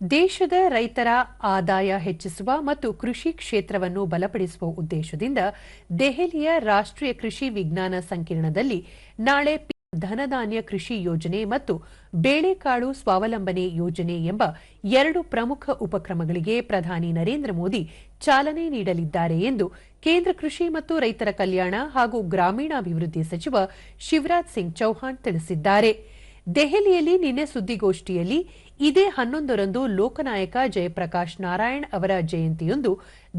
ದೇಶದ ರೈತರ ಆದಾಯ ಹೆಚ್ಚಿಸುವ ಮತ್ತು ಕೃಷಿ ಕ್ಷೇತ್ರವನ್ನು ಬಲಪಡಿಸುವ ಉದ್ದೇಶದಿಂದ ದೆಹಲಿಯ ರಾಷ್ಟ್ರೀಯ ಕೃಷಿ ವಿಜ್ಞಾನ ಸಂಕಿರಣದಲ್ಲಿ ನಾಳೆ ಧನಧಾನ್ಯ ಕೃಷಿ ಯೋಜನೆ ಮತ್ತು ಬೇಳೆಕಾಳು ಸ್ವಾವಲಂಬನೆ ಯೋಜನೆ ಎಂಬ ಎರಡು ಪ್ರಮುಖ ಉಪಕ್ರಮಗಳಿಗೆ ಪ್ರಧಾನಿ ನರೇಂದ್ರ ಮೋದಿ ಚಾಲನೆ ನೀಡಲಿದ್ದಾರೆ ಎಂದು ಕೇಂದ್ರ ಕೃಷಿ ಮತ್ತು ರೈತರ ಕಲ್ಯಾಣ ಹಾಗೂ ಗ್ರಾಮೀಣಾಭಿವೃದ್ಧಿ ಸಚಿವ ಶಿವರಾಜ್ ಸಿಂಗ್ ಚೌಹಾಣ್ ತಿಳಿಸಿದ್ದಾರೆ. ದೆಹಲಿಯಲ್ಲಿ ನಿನ್ನೆ ಸುದ್ದಿಗೋಷ್ಠಿಯಲ್ಲಿ ಇದೇ ಹನ್ನೊಂದರಂದು ಲೋಕನಾಯಕ ಜಯಪ್ರಕಾಶ್ ನಾರಾಯಣ್ ಅವರ ಜಯಂತಿಯೊಂದು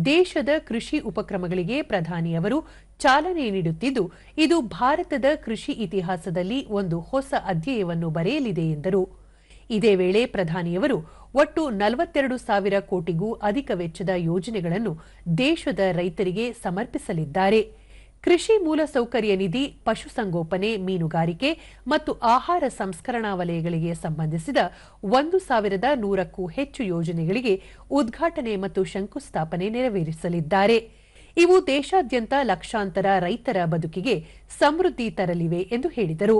ದೇಶದ ಕೃಷಿ ಉಪಕ್ರಮಗಳಿಗೆ ಪ್ರಧಾನಿ ಅವರು ಚಾಲನೆ ನೀಡುತ್ತಿದ್ದು, ಇದು ಭಾರತದ ಕೃಷಿ ಇತಿಹಾಸದಲ್ಲಿ ಒಂದು ಹೊಸ ಅಧ್ಯಾಯವನ್ನು ಬರೆಯಲಿದೆ ಎಂದರು. ಇದೇ ವೇಳೆ ಪ್ರಧಾನಿಯವರು ಒಟ್ಟು ನಲವತ್ತೆರಡು ಸಾವಿರ ಕೋಟಿಗೂ ಅಧಿಕ ವೆಚ್ಚದ ಯೋಜನೆಗಳನ್ನು ದೇಶದ ರೈತರಿಗೆ ಸಮರ್ಪಿಸಲಿದ್ದಾರೆ. ಕೃಷಿ ಮೂಲಸೌಕರ್ಯ ನಿಧಿ ಪಶುಸಂಗೋಪನೆ ಮೀನುಗಾರಿಕೆ ಮತ್ತು ಆಹಾರ ಸಂಸ್ಕರಣಾ ವಲಯಗಳಿಗೆ ಸಂಬಂಧಿಸಿದ ಒಂದು ಸಾವಿರದ ನೂರಕ್ಕೂ ಹೆಚ್ಚು ಯೋಜನೆಗಳಿಗೆ ಉದ್ಘಾಟನೆ ಮತ್ತು ಶಂಕುಸ್ಥಾಪನೆ ನೆರವೇರಿಸಲಿದ್ದಾರೆ. ಇವು ದೇಶಾದ್ಯಂತ ಲಕ್ಷಾಂತರ ರೈತರ ಬದುಕಿಗೆ ಸಮೃದ್ಧಿ ತರಲಿವೆ ಎಂದು ಹೇಳಿದರು.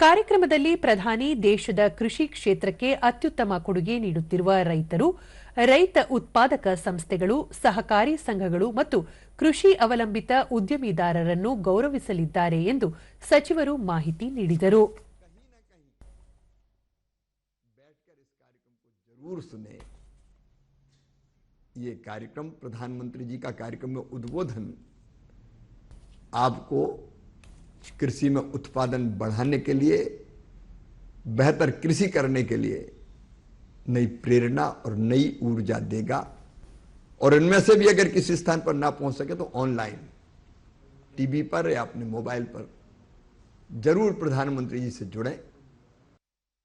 ಕಾರ್ಯಕ್ರಮದಲ್ಲಿ ಪ್ರಧಾನಿ ದೇಶದ ಕೃಷಿ ಕ್ಷೇತ್ರಕ್ಕೆ ಅತ್ಯುತ್ತಮ ಕೊಡುಗೆ ನೀಡುತ್ತಿರುವ ರೈತರು ರೈತ ಉತ್ಪಾದಕ ಸಂಸ್ಥೆಗಳು ಸಹಕಾರಿ ಸಂಘಗಳು ಮತ್ತು ಕೃಷಿ ಅವಲಂಬಿತ ಉದ್ಯಮಿದಾರರನ್ನು ಗೌರವಿಸಲಿದ್ದಾರೆ ಎಂದು ಸಚಿವರು ಮಾಹಿತಿ ನೀಡಿದರು जरूर सुने ये कार्यक्रम प्रधानमंत्री जी का कार्यक्रम में उद्बोधन आपको कृषि में उत्पादन बढ़ाने के लिए, बेहतर कृषि करने के लिए नई प्रेरणा और नई ऊर्जा देगा। और इनमें से भी अगर किसी स्थान पर ना पहुँच सके तो ऑनलाइन टीवी पर या अपने मोबाइल पर ज़रूर प्रधानमंत्री जी से जुड़ें।